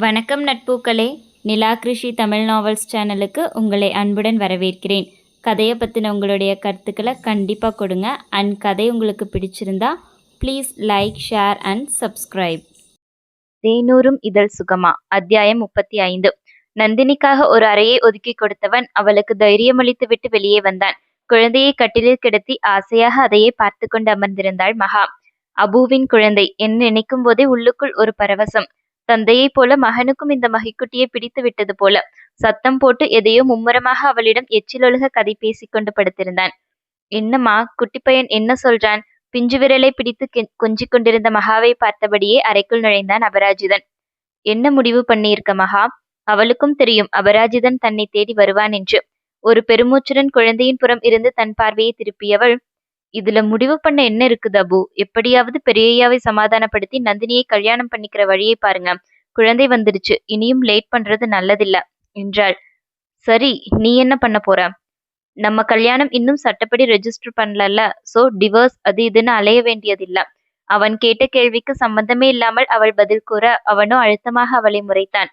வணக்கம் நட்பூக்களே. நிலா கிருஷி தமிழ் நாவல்ஸ் சேனலுக்கு உங்களை அன்புடன் வரவேற்கிறேன். கதையை பற்றின உங்களுடைய கருத்துக்களை கண்டிப்பாக கொடுங்க. அண்ட் கதை உங்களுக்கு பிடிச்சிருந்தா please like share and subscribe தேனூரும் இதழ் சுகமா? அத்தியாயம் முப்பத்தி ஐந்து. நந்தினிக்காக ஒரு அறையை ஒதுக்கி கொடுத்தவன் அவளுக்கு தைரியமளித்து விட்டு வெளியே வந்தான். குழந்தையை கட்டிலில் கிடத்தி ஆசையாக அதையே பார்த்து கொண்டு அமர்ந்திருந்தாள் மகா. அபுவின் குழந்தை என்று நினைக்கும் போதே உள்ளுக்குள் ஒரு பரவசம். தந்தையைப் போல மகனுக்கும் இந்த மகிக்குட்டியை பிடித்து விட்டது போல. சத்தம் போட்டு எதையோ மும்முரமாக அவளிடம் எச்சிலொழுக கதை பேசிக்கொண்டு படுத்திருந்தான். என்னம்மா குட்டிப்பையன் என்ன சொல்றான்? பிஞ்சு விரலை பிடித்து கெ- கொஞ்சிக் கொண்டிருந்த மகாவை பார்த்தபடியே அறைக்குள் நுழைந்தான் அபராஜிதன். என்ன முடிவு பண்ணியிருக்க மகா? அவளுக்கும் தெரியும் அபராஜிதன் தன்னை தேடி வருவான் என்று. ஒரு பெருமூச்சுடன் குழந்தையின் புறம் இருந்து தன் பார்வையை திருப்பியவள் இதுல முடிவு பண்ண என்ன இருக்குது அபு? எப்படியாவது பெரியய்யாவை சமாதானப்படுத்தி நந்தினியை கல்யாணம் பண்ணிக்கிற வழியை பாருங்க. குழந்தை வந்துருச்சு. இனியும் லேட் பண்றது நல்லதில்ல என்றாள். சரி நீ என்ன பண்ண போற? நம்ம கல்யாணம் இன்னும் சட்டப்படி ரெஜிஸ்டர் பண்ணலல்ல. சோ டிவோர்ஸ் அது இதுன்னு அலைய வேண்டியதில்ல. அவன் கேட்ட கேள்விக்கு சம்பந்தமே இல்லாமல் அவள் பதில் கூற அவனோ அழுத்தமாக அவளை முறைத்தான்.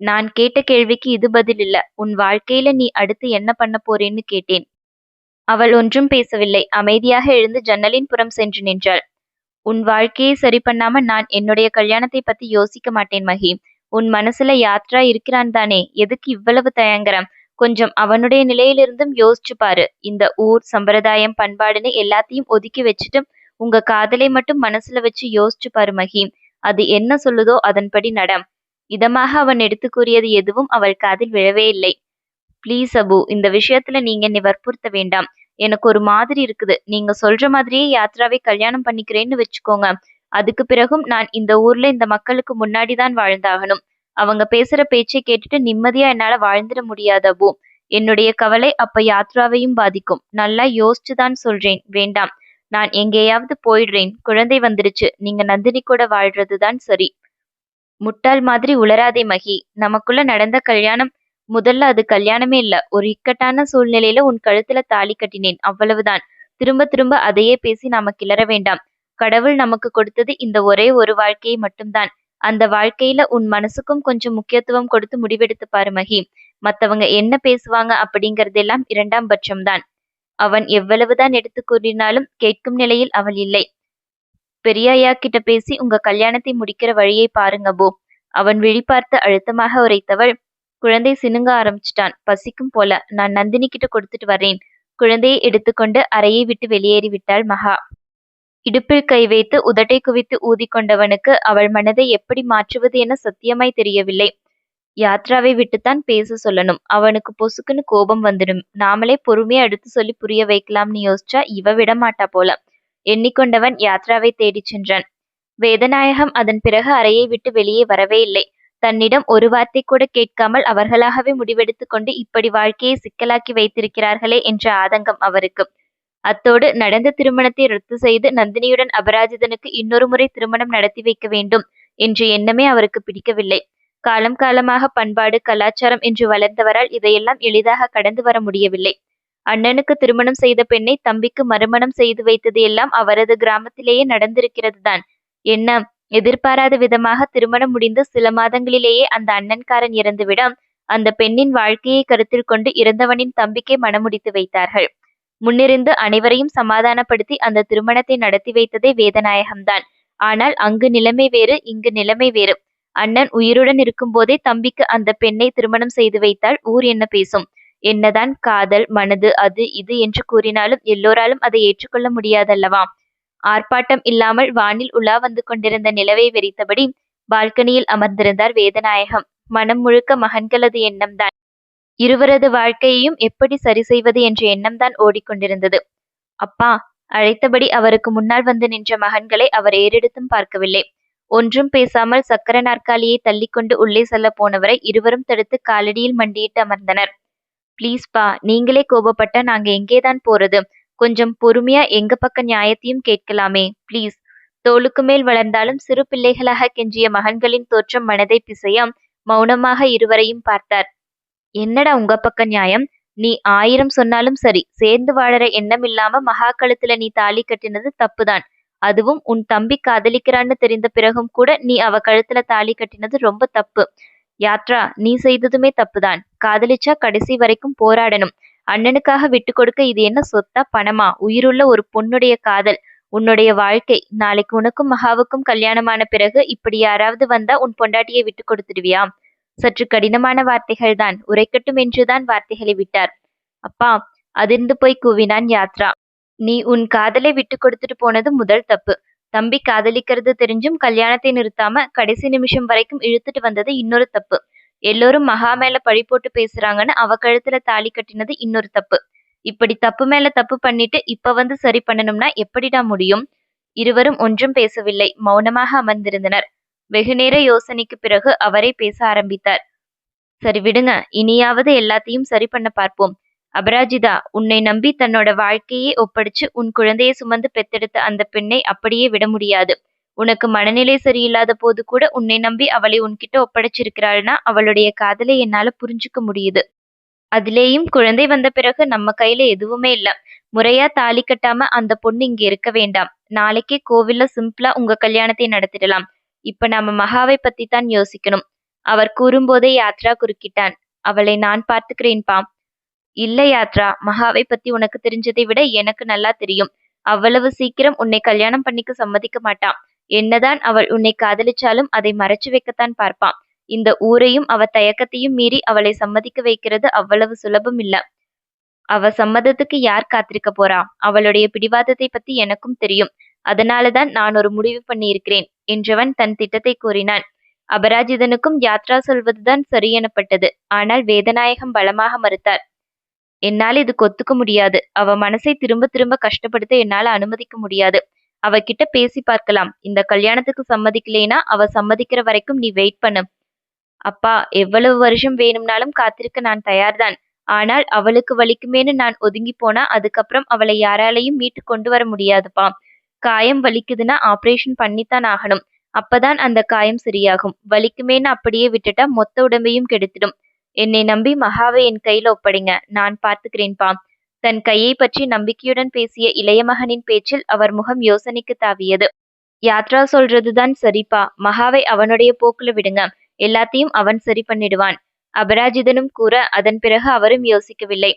நான் கேட்ட கேள்விக்கு இது பதில் இல்ல. உன் வாழ்க்கையில நீ அடுத்து என்ன பண்ண போறேன்னு கேட்டேன். அவள் ஒன்றும் பேசவில்லை. அமைதியாக எழுந்து ஜன்னலின் புறம் சென்று நின்றாள். உன் வாழ்க்கையை சரி பண்ணாம நான் என்னுடைய கல்யாணத்தை பத்தி யோசிக்க மாட்டேன் மகி. உன் மனசுல யாத்ரா இருக்கிறான் தானே. எதுக்கு இவ்வளவு தயங்கரம்? கொஞ்சம் அவனுடைய நிலையிலிருந்தும் யோசிச்சு பாரு. இந்த ஊர் சம்பிரதாயம் பண்பாடுன்னு எல்லாத்தையும் ஒதுக்கி வச்சுட்டு உங்க காதலை மட்டும் மனசுல வச்சு யோசிச்சு பாரு மகி. அது என்ன சொல்லுதோ அதன்படி நடம். இதமாக அவன் எடுத்து கூறியது எதுவும் அவள் காதில் விழவே இல்லை. ப்ளீஸ் அபு இந்த விஷயத்துல நீங்க என்னை வற்புறுத்த வேண்டாம். எனக்கு ஒரு மாதிரி இருக்குது. நீங்க சொல்ற மாதிரியே யாத்ராவை கல்யாணம் பண்ணிக்கிறேன்னு வச்சுக்கோங்க. அதுக்கு பிறகும் நான் இந்த ஊர்ல இந்த மக்களுக்கு முன்னாடி தான் வாழ்ந்தாகணும். அவங்க பேசுற பேச்சை கேட்டுட்டு நிம்மதியா என்னால வாழ்ந்துட முடியாது அபு என்னுடைய கவலை அப்ப யாத்ராவையும் பாதிக்கும். நல்லா யோசிச்சு தான் சொல்றேன். வேண்டாம். நான் எங்கேயாவது போயிடுறேன். குழந்தை வந்துடுச்சு நீங்க நந்தினி கூட வாழ்றதுதான் சரி. முட்டாள் மாதிரி உளராதே மகி. நமக்குள்ள நடந்த கல்யாணம் முதல்ல அது கல்யாணமே இல்ல. ஒரு இக்கட்டான சூழ்நிலையில உன் கழுத்துல தாலி கட்டினேன். அவ்வளவுதான். திரும்ப திரும்ப அதையே பேசி நாம கிளற வேண்டாம். கடவுள் நமக்கு கொடுத்தது இந்த ஒரே ஒரு வாழ்க்கையை மட்டும்தான். அந்த வாழ்க்கையில உன் மனசுக்கும் கொஞ்சம் முக்கியத்துவம் கொடுத்து முடிவெடுத்து பாரு மகி. மத்தவங்க என்ன பேசுவாங்க அப்படிங்கறதெல்லாம் இரண்டாம் பட்சம்தான். அவன் எவ்வளவுதான் எடுத்து கூறினாலும் கேட்கும் நிலையில் அவள் இல்லை. பெரியய்யா கிட்ட பேசி உங்க கல்யாணத்தை முடிக்கிற வழியை பாருங்க போ. அவன் விழிபார்த்து அழுத்தமாக உரைத்தவள் குழந்தை சினுங்க ஆரம்பிச்சிட்டான். பசிக்கும் போல நான் நந்தினி கிட்ட கொடுத்துட்டு வரேன் குழந்தையை எடுத்துக்கொண்டு அறையை விட்டு வெளியேறி விட்டாள் மகா. இடுப்பில் கை வைத்து உதட்டை குவித்து ஊதிக்கொண்டவனுக்கு அவள் மனதை எப்படி மாற்றுவது என சத்தியமாய் தெரியவில்லை. யாத்ராவை விட்டுத்தான் பேச சொல்லணும். அவனுக்கு பொசுக்குன்னு கோபம் வந்துடும். நாமளே பொறுமையா எடுத்து சொல்லி புரிய வைக்கலாம்னு யோசிச்சா இவ விட மாட்டா போல. எண்ணிக்கொண்டவன் யாத்ராவை தேடிச் சென்றான். வேதநாயகம் அதன் பிறகு அறையை விட்டு வெளியே வரவே இல்லை. தன்னிடம் ஒரு வார்த்தை கூட கேட்காமல் அவர்களாகவே முடிவெடுத்துக் கொண்டு இப்படி வாழ்க்கையை சிக்கலாக்கி வைத்திருக்கிறார்களே என்ற ஆதங்கம் அவருக்கு. அத்தோடு நடந்த திருமணத்தை ரத்து செய்து நந்தினியுடன் அபராஜிதனுக்கு இன்னொரு முறை திருமணம் நடத்தி வைக்க வேண்டும் என்ற எண்ணமே அவருக்கு பிடிக்கவில்லை. காலம் காலமாக பண்பாடு கலாச்சாரம் என்று வளர்ந்தவரால் இதையெல்லாம் எளிதாக கடந்து வர முடியவில்லை. அண்ணனுக்கு திருமணம் செய்த பெண்ணை தம்பிக்கு மறுமணம் செய்து வைத்தது எல்லாம் அவரது கிராமத்திலேயே நடந்திருக்கிறது தான் என்ன? எதிர்பாராத விதமாக திருமணம் முடிந்து சில மாதங்களிலேயே அந்த அண்ணன்காரன் இறந்துவிட அந்த பெண்ணின் வாழ்க்கையை கருத்தில் கொண்டு இறந்தவனின் தம்பிக்கே மணமுடித்து வைத்தார்கள். முன்னிருந்து அனைவரையும் சமாதானப்படுத்தி அந்த திருமணத்தை நடத்தி வைத்ததே வேதநாயகம்தான். ஆனால் அங்கு நிலைமை வேறு இங்கு நிலைமை வேறு. அண்ணன் உயிருடன் இருக்கும்போதே தம்பிக்கு அந்த பெண்ணை திருமணம் செய்து வைத்தால் ஊர் என்ன பேசும்? என்னதான் காதல் மனது அது இது என்று கூறினாலும் எல்லோராலும் அதை ஏற்றுக்கொள்ள முடியாதல்லவா? ஆர்ப்பாட்டம் இல்லாமல் வானில் உலா வந்து கொண்டிருந்த நிலவை வெறித்தபடி பால்கனியில் அமர்ந்திருந்தார் வேதநாயகம். மனம் முழுக்க மகன்களது எண்ணம்தான். இருவரது வாழ்க்கையையும் எப்படி சரி செய்வது என்ற எண்ணம்தான் ஓடிக்கொண்டிருந்தது. அப்பா அழைத்தபடி அவருக்கு முன்னால் வந்து நின்ற மகன்களை அவர் ஏறெடுத்தும் பார்க்கவில்லை. ஒன்றும் பேசாமல் சக்கர நாற்காலியை தள்ளிக்கொண்டு உள்ளே செல்ல போனவரை இருவரும் தடுத்து காலடியில் மண்டியிட்டு அமர்ந்தனர். ப்ளீஸ்பா நீங்களே கோபப்பட்ட நாங்க எங்கேதான் போறது? கொஞ்சம் பொறுமையா எங்க பக்க நியாயத்தையும் கேட்கலாமே. ப்ளீஸ். தோளுக்கு மேல் வளர்ந்தாலும் சிறு பிள்ளைகளாக கெஞ்சிய மகன்களின் தோற்றம் மனதை பிசைய மௌனமாக இருவரையும் பார்த்தார். என்னடா உங்க பக்க நியாயம்? நீ ஆயிரம் சொன்னாலும் சரி. சேர்ந்து வாழற எண்ணம் இல்லாம மகா கழுத்துல நீ தாலி கட்டினது தப்புதான். அதுவும் உன் தம்பி காதலிக்கிறான்னு தெரிந்த பிறகும் கூட நீ அவ கழுத்துல தாலி கட்டினது ரொம்ப தப்பு. யாத்ரா நீ செய்ததுமே தப்புதான். காதலிச்சா கடைசி வரைக்கும் போராடணும். அண்ணனுக்காக விட்டு கொடுக்க இது என்ன சொத்தா பணமா? உயிருள்ள ஒரு பொண்ணுடைய காதல் உன்னுடைய வாழ்க்கை. நாளைக்கு உனக்கும் மகாவுக்கும் கல்யாணமான பிறகு இப்படி யாராவது வந்தா உன் பொண்டாட்டியை விட்டு கொடுத்துடுவியா சற்று கடினமான வார்த்தைகள் தான். உரைக்கட்டும் என்றுதான் வார்த்தைகளை விட்டார். அப்பா அதிர்ந்து போய் கூவினான் யாத்ரா. நீ உன் காதலை விட்டு கொடுத்துட்டு போனது முதல் தப்பு. தம்பி காதலிக்கிறது தெரிஞ்சும் கல்யாணத்தை நிறுத்தாம கடைசி நிமிஷம் வரைக்கும் இழுத்துட்டு வந்தது இன்னொரு தப்பு. எல்லோரும் மகா மேல பழி போட்டு பேசுறாங்கன்னு அவ கழுத்துல தாலி கட்டினது இன்னொரு தப்பு. இப்படி தப்பு மேல தப்பு பண்ணிட்டு இப்ப வந்து சரி பண்ணணும்னா எப்படிடா முடியும்? இருவரும் ஒன்றும் பேசவில்லை. மௌனமாக அமர்ந்திருந்தனர். வெகுநேர யோசனைக்கு பிறகு அவரே பேச ஆரம்பித்தார். சரி விடுங்க இனியாவது எல்லாத்தையும் சரி பண்ண பார்ப்போம். அபராஜிதா உன்னை நம்பி தன்னோட வாழ்க்கையே ஒப்படைச்சு உன் குழந்தையை சுமந்து பெத்தெடுத்த அந்த பெண்ணை அப்படியே விட முடியாது. உனக்கு மனநிலை சரியில்லாத போது கூட உன்னை நம்பி அவளை உன்கிட்ட ஒப்படைச்சிருக்கிறாள்னா அவளுடைய காதலை என்னால புரிஞ்சுக்க முடியுது. அதுலேயும் குழந்தை வந்த பிறகு நம்ம கையில எதுவுமே இல்ல. முறையா தாலி கட்டாம அந்த பொண்ணு இங்க இருக்க வேண்டாம். நாளைக்கே கோவில்ல சிம்பிளா உங்க கல்யாணத்தை நடத்திடலாம். இப்ப நாம மகாவை பத்தி தான் யோசிக்கணும். அவர் கூறும்போதே யாத்ரா குறுக்கிட்டான். அவளை நான் பார்த்துக்கிறேன்பா இல்ல யாத்ரா மகாவை பத்தி உனக்கு தெரிஞ்சதை விட எனக்கு நல்லா தெரியும். அவ்வளவு சீக்கிரம் உன்னை கல்யாணம் பண்ணிக்க சம்மதிக்க மாட்டான். என்னதான் அவள் உன்னை காதலிச்சாலும் அதை மறைச்சு வைக்கத்தான் பார்ப்பான். இந்த ஊரையும் அவ தயக்கத்தையும் மீறி அவளை சம்மதிக்க வைக்கிறது அவ்வளவு சுலபம் இல்ல. அவ சம்மதத்துக்கு யார் காத்திருக்க போறா? அவளுடைய பிடிவாதத்தை பத்தி எனக்கும் தெரியும். அதனாலதான் நான் ஒரு முடிவு பண்ணியிருக்கிறேன் என்றவன் தன் திட்டத்தை கூறினான். அபராஜிதனுக்கும் யாத்ரா சொல்வதுதான் சரி எனப்பட்டது. ஆனால் வேதநாயகம் பலமாக மறுத்தார் என்னால் இது கொத்துக்க முடியாது. அவ மனசை திரும்ப திரும்ப கஷ்டப்படுத்த என்னால அனுமதிக்க முடியாது. அவகிட்ட பேசி பார்க்கலாம். இந்த கல்யாணத்துக்கு சம்மதிக்கலைனா அவ சம்மதிக்கிற வரைக்கும் நீ வெயிட் பண்ணு. அப்பா எவ்வளவு வருஷம் வேணும்னாலும் காத்திருக்க நான் தயார்தான். ஆனால் அவளுக்கு வலிக்குமேன்னு நான் ஒதுங்கி போனா அதுக்கப்புறம் அவளை யாராலையும் மீட்டு கொண்டு வர முடியாதுப்பா. காயம் வலிக்குதுன்னா ஆபரேஷன் பண்ணித்தான் ஆகணும். அப்பதான் அந்த காயம் சரியாகும். வலிக்குமேன்னு அப்படியே விட்டுட்டா மொத்த உடம்பையும் கெடுத்துடும். என்னை நம்பி மகாவை என் கையில ஒப்படைங்க. நான் பார்த்துக்கிறேன்பா தன் கையை பற்றி நம்பிக்கையுடன் பேசிய இளைய மகனின் பேச்சில் அவர் முகம் யோசனைக்கு தாவியது. யாத்ரா சொல்றதுதான் சரிப்பா. மகாவை அவனுடைய போக்குல விடுங்க. எல்லாத்தையும் அவன் சரி பண்ணிடுவான். அபராஜிதனும் கூற அதன் பிறகு அவரும் யோசிக்கவில்லை.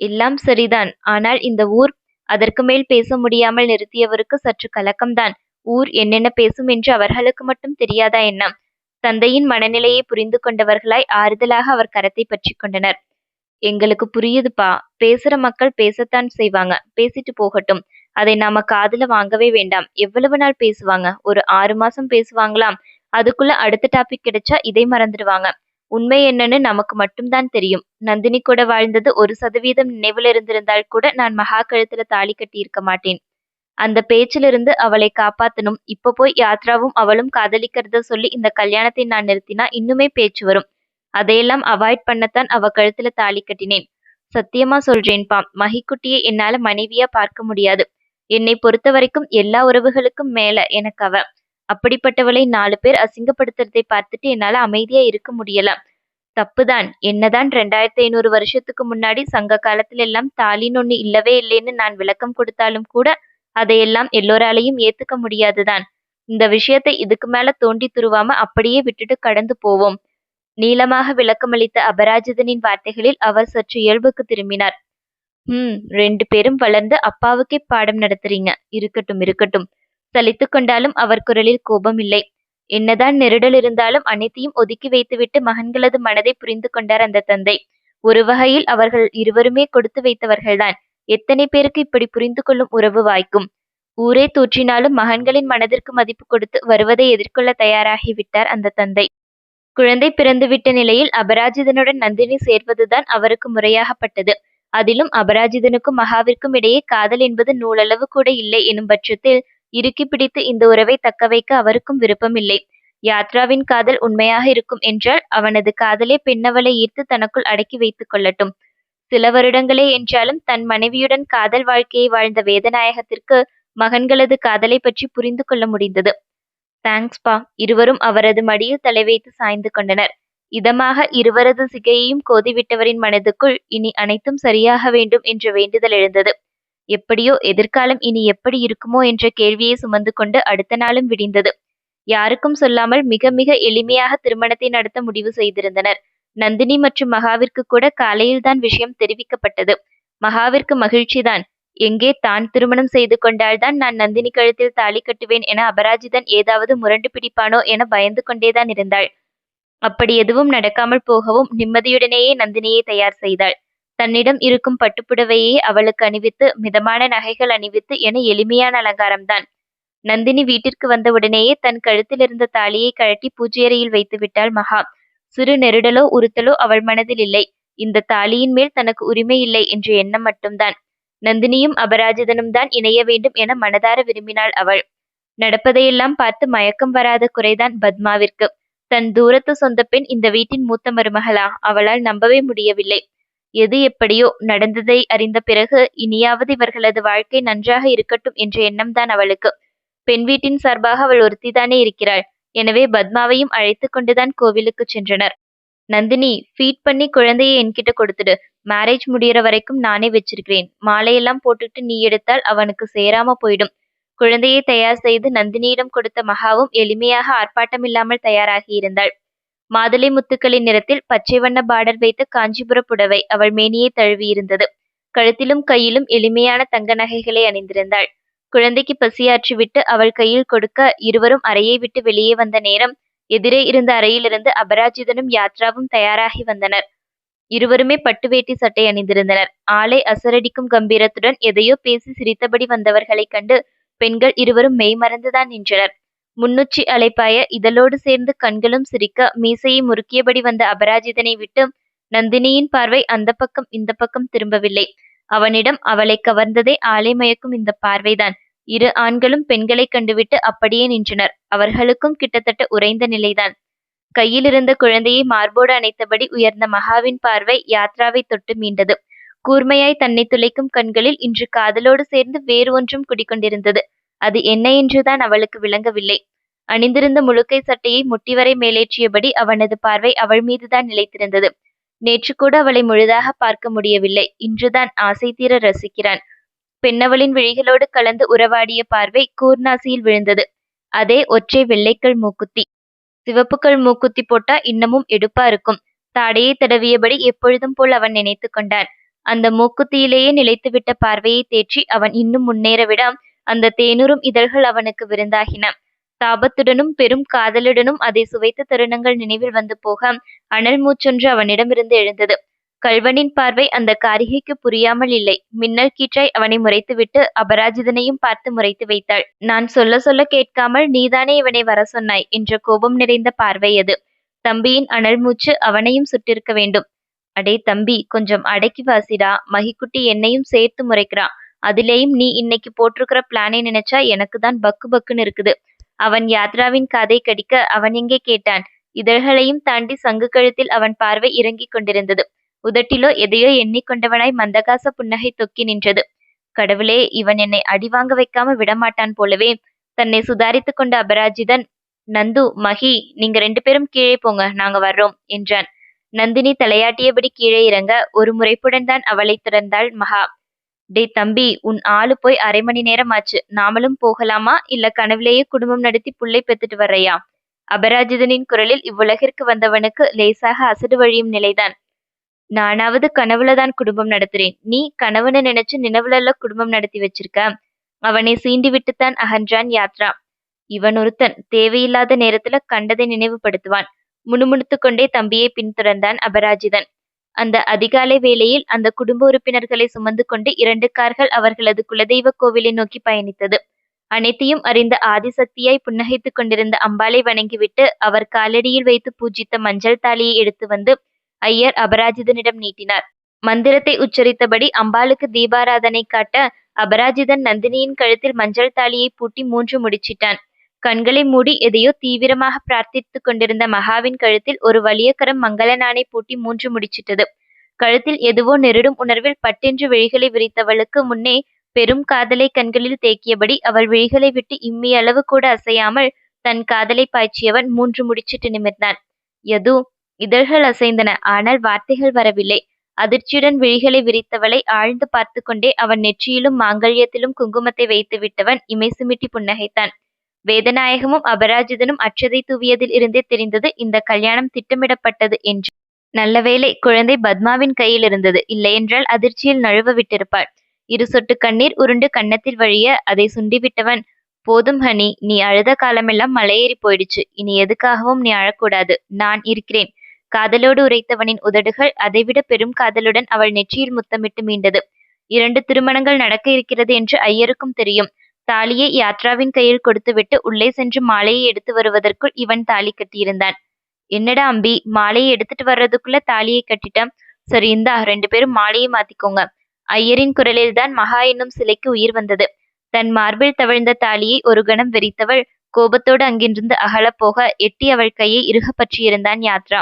எல்லாம் சரிதான். ஆனால் இந்த ஊர் அதற்கு மேல் பேச முடியாமல் நிறுத்தியவருக்கு சற்று கலக்கம்தான். ஊர் என்னென்ன பேசும் என்று அவர்களுக்கு மட்டும் தெரியாதா என்ன? தந்தையின் மனநிலையை புரிந்து கொண்டவர்களாய் ஆறுதலாக அவர் கரத்தை பற்றி கொண்டனர். எங்களுக்கு புரியுதுப்பா. பேசுற மக்கள் பேசத்தான் செய்வாங்க. பேசிட்டு போகட்டும். அதை நாம காதுல வாங்கவே வேண்டாம். எவ்வளவு நாள் பேசுவாங்க? ஒரு ஆறு மாசம் பேசுவாங்களாம். அதுக்குள்ள அடுத்த டாபிக் கிடைச்சா இதை மறந்துடுவாங்க. உண்மை என்னன்னு நமக்கு மட்டும்தான் தெரியும். நந்தினி கூட வாழ்ந்தது ஒரு சதவீதம் நினைவில் இருந்திருந்தால் கூட நான் மகா கழுத்துல தாலி கட்டி இருக்க மாட்டேன். அந்த பேச்சிலிருந்து அவளை காப்பாத்தணும். இப்ப போய் யாத்ராவும் அவளும் காதலிக்கிறத சொல்லி இந்த கல்யாணத்தை நான் நிறுத்தினா இன்னுமே பேச்சு வரும். அதையெல்லாம் அவாய்ட் பண்ணத்தான் அவ கழுத்துல தாலி கட்டினேன். சத்தியமா சொல்றேன்பா மகிக்குட்டியை என்னால மனைவியா பார்க்க முடியாது. என்னை பொறுத்த வரைக்கும் எல்லா உறவுகளுக்கும் மேல எனக்கு அவ. அப்படிப்பட்டவளை நாலு பேர் அசிங்கப்படுத்துறதை பார்த்துட்டு என்னால அமைதியா இருக்க முடியல. தப்புதான் என்னதான் ரெண்டாயிரத்தி ஐநூறு வருஷத்துக்கு முன்னாடி சங்க காலத்துல எல்லாம் தாலின்னு ஒண்ணு இல்லவே இல்லைன்னு நான் விளக்கம் கொடுத்தாலும் கூட அதையெல்லாம் எல்லோராலையும் ஏத்துக்க முடியாதுதான். இந்த விஷயத்தை இதுக்கு மேல தோண்டி துருவாம அப்படியே விட்டுட்டு கடந்து போவோம். நீளமாக விளக்கமளித்த அபராஜிதனின் வார்த்தைகளில் அவர் சற்று இயல்புக்கு திரும்பினார். ஹம் ரெண்டு பேரும் வளர்ந்து அப்பாவுக்கே பாடம் நடத்துறீங்க. இருக்கட்டும் இருக்கட்டும். சலித்து கொண்டாலும் அவர் குரலில் கோபம் இல்லை என்னதான் நெருடல் இருந்தாலும் அனைத்தையும் ஒதுக்கி வைத்துவிட்டு மகன்களது மனதை புரிந்து கொண்டார் அந்த தந்தை. ஒரு வகையில் அவர்கள் இருவருமே கொடுத்து வைத்தவர்கள்தான். எத்தனை பேருக்கு இப்படி புரிந்து கொள்ளும் உறவு வாய்க்கும்? ஊரே தூற்றினாலும் மகன்களின் மனதிற்கு மதிப்பு கொடுத்து வருவதை எதிர்கொள்ள தயாராகிவிட்டார் அந்த தந்தை. குழந்தை பிறந்துவிட்ட நிலையில் அபராஜிதனுடன் நந்தினி சேர்வதுதான் அவருக்கு முறையாகப்பட்டது. அதிலும் அபராஜிதனுக்கும் மகாவிற்கும் இடையே காதல் என்பது நூலளவு கூட இல்லை எனும் பட்சத்தில் இறுக்கி பிடித்து இந்த உறவை தக்கவைக்க அவருக்கும் விருப்பமில்லை. யாத்ராவின் காதல் உண்மையாக இருக்கும் என்றால் அவனது காதலே பெண்ணவளை ஈர்த்து தனக்குள் அடக்கி வைத்துக் கொள்ளட்டும். சில வருடங்களே என்றாலும் தன் மனைவியுடன் காதல் வாழ்க்கையை வாழ்ந்த வேதநாயகத்திற்கு மகன்களது காதலை பற்றி புரிந்து கொள்ள முடிந்தது. தேங்க்ஸ்பா இருவரும் அவரது மடியில் தலை வைத்து சாய்ந்து கொண்டனர். இதமாக இருவரது சிகையையும் கோதிவிட்டவரின் மனதுக்குள் இனி அனைத்தும் சரியாக வேண்டும் என்ற வேண்டுதல் எழுந்தது. எப்படியோ எதிர்காலம் இனி எப்படி இருக்குமோ என்ற கேள்வியை சுமந்து கொண்டு அடுத்த நாளும் விடிந்தது. யாருக்கும் சொல்லாமல் மிக மிக எளிமையாக திருமணத்தை நடத்த முடிவு செய்திருந்தனர். நந்தினி மற்றும் மகாவிற்கு கூட காலையில்தான் விஷயம் தெரிவிக்கப்பட்டது. மகாவிற்கு மகிழ்ச்சிதான். எங்கே தான் திருமணம் செய்து கொண்டால்தான் நான் நந்தினி கழுத்தில் தாலி கட்டுவேன் என அபராஜிதன் ஏதாவது முரண்டு பிடிப்பானோ என பயந்து கொண்டேதான் இருந்தாள். அப்படி எதுவும் நடக்காமல் போகவும் நிம்மதியுடனேயே நந்தினியை தயார் செய்தாள். தன்னிடம் இருக்கும் பட்டுப்புடவையை அவளுக்கு அணிவித்து மிதமான நகைகள் அணிவித்து என எளிமையான அலங்காரம்தான். நந்தினி வீட்டிற்கு வந்தவுடனேயே தன் கழுத்தில் இருந்த தாலியை கழட்டி பூஜையறையில் வைத்து விட்டாள் மகா. சிறு நெருடலோ உறுத்தலோ அவள் மனதில் இல்லை. இந்த தாலியின் மேல் தனக்கு உரிமை இல்லை என்ற எண்ணம் மட்டும்தான். நந்தினியும் அபராஜிதனும் தான் இணைய வேண்டும் என மனதார விரும்பினாள் அவள். நடப்பதையெல்லாம் பார்த்து மயக்கம் வராத குறைதான் பத்மாவிற்கு. தன் தூரத்து சொந்த பெண் இந்த வீட்டின் மூத்த மருமகளா? அவளால் நம்பவே முடியவில்லை. எது எப்படியோ நடந்ததை அறிந்த பிறகு இனியாவது இவர்களது வாழ்க்கை நன்றாக இருக்கட்டும் என்ற எண்ணம்தான் அவளுக்கு. பெண் வீட்டின் சார்பாக அவள் ஒருத்திதானே இருக்கிறாள். எனவே பத்மாவையும் அழைத்து கொண்டுதான் கோவிலுக்கு சென்றனர். நந்தினி ஃபீட் பண்ணி குழந்தையை என்கிட்ட கொடுத்துடு. மேரேஜ் முடியற வரைக்கும் நானே வச்சிருக்கிறேன். மாலையெல்லாம் போட்டுட்டு நீ எடுத்தால் அவனுக்கு சேராம போயிடும். குழந்தையை தயார் செய்து நந்தினியிடம் கொடுத்த மகாவும் எளிமையாக ஆர்ப்பாட்டமில்லாமல் தயாராகி இருந்தாள். மாதுளை முத்துக்களின் நிறத்தில் பச்சை வண்ண பார்டர் வைத்த காஞ்சிபுர புடவை அவள் மேனியை தழுவியிருந்தது கழுத்திலும் கையிலும் எளிமையான தங்க நகைகளை அணிந்திருந்தாள். குழந்தைக்கு பசியாற்றிவிட்டு அவள் கையில் கொடுக்க இருவரும் அறையை விட்டு வெளியே வந்த நேரம் எதிரே இருந்த அறையிலிருந்து அபராஜிதனும் யாத்ராவும் தயாராகி வந்தனர். இருவருமே பட்டு வேட்டி சட்டை அணிந்திருந்தனர். ஆளை அசரடிக்கும் கம்பீரத்துடன் எதையோ பேசி சிரித்தபடி வந்தவர்களைக் கண்டு பெண்கள் இருவரும் மெய்மறந்துதான் நின்றனர். முன்னுச்சி அலைப்பாய இதழோடு சேர்ந்து கண்களும் சிரிக்க மீசையை முறுக்கியபடி வந்த அபராஜிதனை விட்டு நந்தினியின் பார்வை அந்த பக்கம் இந்த பக்கம் திரும்பவில்லை. அவனிடம் அவளை கவர்ந்ததே ஆலை மயக்கும் இந்த பார்வைதான். இரு ஆண்களும் பெண்களை கண்டுவிட்டு அப்படியே நின்றனர். அவர்களுக்கும் கிட்டத்தட்ட உறைந்த நிலைதான். கையில் இருந்த குழந்தையை மார்போடு அணைத்தபடி உயர்ந்த மகாவின் பார்வை யாத்ராவை தொட்டு மீண்டது. கூர்மையாய் தன்னை துளைக்கும் கண்களில் இன்று காதலோடு சேர்ந்து வேறு ஒன்றும் குடிக்கொண்டிருந்தது. அது என்ன என்றுதான் அவளுக்கு விளங்கவில்லை. அணிந்திருந்த முழுக்கை சட்டையை முட்டிவரை மேலேற்றியபடி அவனது பார்வை அவள் மீதுதான் நிலைத்திருந்தது. நேற்று கூட அவளை முழுதாக பார்க்க முடியவில்லை. இன்றுதான் ஆசை தீர ரசிக்கிறான். பெண்ணவளின் விழிகளோடு கலந்து உறவாடிய பார்வை கூர்நாசியில் விழுந்தது. அதே ஒற்றை வெள்ளைக்கல் மூக்குத்தி. சிவப்புக்கள் மூக்குத்தி போட்டா இன்னமும் எடுப்பா இருக்கும். தாடையை தடவியபடி எப்பொழுதும் போல் அவன் நினைத்து கொண்டான். அந்த மூக்குத்தியிலேயே நிலைத்துவிட்ட பார்வையை தேற்றி அவன் இன்னும் முன்னேறவிட அந்தத் அந்த தேனூரும் இதழ்கள் அவனுக்கு விருந்தாகின. தாபத்துடனும் பெரும் காதலுடனும் அதை சுவைத்த தருணங்கள் நினைவில் வந்து போக அனல் மூச்சொன்று அவனிடமிருந்து எழுந்தது. கல்வனின் பார்வை அந்த காரிகைக்கு புரியாமல் இல்லை. மின்னல் கீற்றாய் அவனை முறைத்துவிட்டு அபராஜிதனையும் பார்த்து முறைத்து வைத்தாள். நான் சொல்ல சொல்ல கேட்காமல் நீதானே இவனை வர சொன்னாய் என்ற கோபம் நிறைந்த பார்வை அது. தம்பியின் அனல் மூச்சு அவனையும் சுட்டிருக்க வேண்டும். அடே தம்பி கொஞ்சம் அடக்கி வாசிடா. மகிக்குட்டி என்னையும் சேர்த்து முறைக்கிறா. அதிலேயும் நீ இன்னைக்கு போட்டிருக்கிற பிளானை நினைச்சா எனக்கு தான் பக்கு பக்குன்னு இருக்குது. அவன் யாத்ராவின் காதை கடிக்க அவன் எங்கே கேட்டான்? இதழ்களையும் தாண்டி சங்கு கழுத்தில் அவன் பார்வை இறங்கிக் கொண்டிருந்தது. உதட்டிலோ எதையோ எண்ணிக்கொண்டவனாய் மந்தகாச புன்னகை தொக்கி நின்றது. கடவுளே இவன் என்னை அடி வாங்க வைக்காம விடமாட்டான் போலவே தன்னை சுதாரித்து கொண்ட அபராஜிதன் நந்து மகி நீங்க ரெண்டு பேரும் கீழே போங்க நாங்க வர்றோம் என்றான். நந்தினி தலையாட்டியபடி கீழே இறங்க ஒரு முறைப்புடன் தான் அவளை திறந்தாள் மகா. டே தம்பி உன் ஆளு போய் அரை மணி நேரம் ஆச்சு நாமளும் போகலாமா? இல்ல கனவுலேயே குடும்பம் நடத்தி புள்ளை பெத்துட்டு வர்றையா? அபராஜிதனின் குரலில் இவ்வுலகிற்கு வந்தவனுக்கு லேசாக அசடு வழியும் நிலைதான். நானாவது கனவுலதான் குடும்பம் நடத்துறேன். நீ கனவுன்னு நினைச்சு நினைவுல குடும்பம் நடத்தி வச்சிருக்க. அவனை சீண்டி விட்டுத்தான் அகன்றான் யாத்ரா. இவன் ஒருத்தன் தேவையில்லாத நேரத்துல கண்டதை நினைவுபடுத்துவான். முணுமுணுத்து கொண்டே தம்பியை பின்தொடர்ந்தான் அபராஜிதன். அந்த அதிகாலை வேளையில் அந்த குடும்ப உறுப்பினர்களை சுமந்து கொண்டு இரண்டு கார்கள் அவர்களது குலதெய்வ கோவிலை நோக்கி பயணித்தது. அனைத்தையும் அறிந்த ஆதிசக்தியாய் புன்னகைத்துக் கொண்டிருந்த அம்பாளை வணங்கிவிட்டு அவர் காலடியில் வைத்து பூஜித்த மஞ்சள் தாலியை எடுத்து வந்து ஐயர் அபராஜிதனிடம் நீட்டினார். மந்திரத்தை உச்சரித்தபடி அம்பாளுக்கு தீபாராதனை காட்ட அபராஜிதன் நந்தினியின் கழுத்தில் மஞ்சள் தாலியை பூட்டி மூன்று முடிச்சிட்டான். கண்களை மூடி எதையோ தீவிரமாக பிரார்த்தித்துக் கொண்டிருந்த மகாவின் கழுத்தில் ஒரு வலியக்கரம் மங்கள நாணை பூட்டி மூன்று முடிச்சிட்டது. கழுத்தில் எதுவோ நெருடும் உணர்வில் பட்டென்று விழிகளை விரித்தவளுக்கு முன்னே பெரும் காதலை கண்களில் தேக்கியபடி அவள் விழிகளை விட்டு இம்மியளவு கூட அசையாமல் தன் காதலை பாய்ச்சியவன் மூன்று முடிச்சிட்டு நிமிர்ந்தான். யது இதழ்கள் அசைந்தன. ஆனால் வார்த்தைகள் வரவில்லை. அதிர்ச்சியுடன் விழிகளை விரித்தவளை ஆழ்ந்து பார்த்து கொண்டே அவன் நெற்றியிலும் மாங்கல்யத்திலும் குங்குமத்தை வைத்து விட்டவன் இமை சிமிட்டி புன்னகைத்தான். வேதநாயகமும் அபராஜிதனும் அச்சதை தூவியதில் இருந்தே தெரிந்தது இந்த கல்யாணம் திட்டமிடப்பட்டது என்று. நல்லவேளை குழந்தை பத்மாவின் கையில் இருந்தது. இல்லையென்றால் அதிர்ச்சியில் நழுவ விட்டிருப்பாள். இரு சொட்டு கண்ணீர் உருண்டு கன்னத்தில் வழிய அதை சுண்டிவிட்டவன் போதும் ஹனி நீ அழுத காலமெல்லாம் மலையேறி போயிடுச்சு. இனி எதுக்காகவும் நீ அழக்கூடாது. நான் இருக்கிறேன். காதலோடு உரைத்தவனின் உதடுகள் அதைவிட பெரும் காதலுடன் அவள் நெற்றியில் முத்தமிட்டு மீண்டது. இரண்டு திருமணங்கள் நடக்க இருக்கிறது என்று ஐயருக்கும் தெரியும். தாலியை யாத்ராவின் கையில் கொடுத்துவிட்டு உள்ளே சென்று மாலையை எடுத்து வருவதற்குள் இவன் தாலி கட்டியிருந்தான். என்னடா அம்பி மாலையை எடுத்துட்டு வர்றதுக்குள்ள தாலியை கட்டிட்டான். சரி இந்தா ரெண்டு பேரும் மாலையை மாத்திக்கோங்க. ஐயரின் குரலில்தான் மகா என்னும் சிலைக்கு உயிர் வந்தது. தன் மார்பில் தவழ்ந்த தாலியை ஒரு கணம் வெறித்தவள் கோபத்தோடு அங்கிருந்து அகலப் போக எட்டி அவள் கையை இறுக பற்றியிருந்தான் யாத்ரா.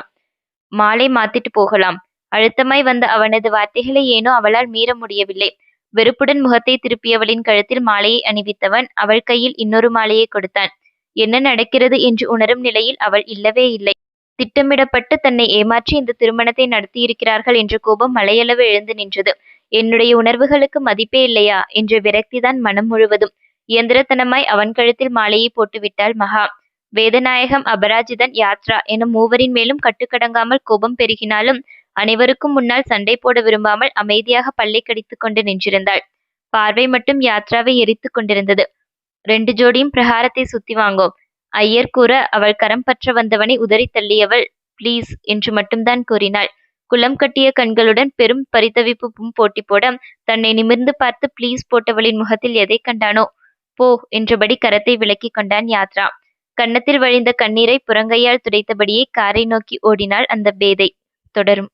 மாலை மாத்திட்டு போகலாம். அழுத்தமாய் வந்த அவனது வார்த்தைகளை ஏனோ அவளால் மீற முடியவில்லை. வெறுப்புடன் முகத்தை திருப்பியவளின் கழுத்தில் மாலையை அணிவித்தவன் அவள் கையில் இன்னொரு மாலையை கொடுத்தான். என்ன நடக்கிறது? என்று உணரும் நிலையில் அவள் இல்லவே இல்லை. திட்டமிடப்பட்டு தன்னை ஏமாற்றி இந்த திருமணத்தை நடத்தியிருக்கிறார்கள் என்ற கோபம் மலையளவு எழுந்து நின்றது. என்னுடைய உணர்வுகளுக்கு மதிப்பே இல்லையா? என்ற விரக்திதான் மனம் முழுவதும். இயந்திரத்தனமாய் அவன் கழுத்தில் மாலையை போட்டுவிட்டாள் மகா. வேதநாயகம் அபராஜிதன் யாத்ரா எனும் மூவரின் மேலும் கட்டுக்கடங்காமல் கோபம் பெருகினாலும் அனைவருக்கும் முன்னால் சண்டை போட விரும்பாமல் அமைதியாக பல்லை கடித்துக் கொண்டு நின்றிருந்தாள். பார்வை மட்டும் யாத்ராவை எரித்துக் கொண்டிருந்தது. ரெண்டு ஜோடியும் பிரகாரத்தை சுத்தி வாங்கோம். ஐயர் கூற அவள் கரம் பற்ற வந்தவனை உதறி தள்ளியவள் ப்ளீஸ் என்று மட்டும்தான் கூறினாள். குளம் கட்டிய கண்களுடன் பெரும் பரிதவிப்பும் போட்டி போட தன்னை நிமிர்ந்து பார்த்து ப்ளீஸ் போட்டவளின் முகத்தில் எதை கண்டானோ? போ என்றபடி கரத்தை விலக்கிக் கொண்டான் யாத்ரா. கன்னத்தில் வழிந்த கண்ணீரை புறங்கையால் துடைத்தபடியே காரை நோக்கி ஓடினாள் அந்த பேதை. தொடரும்.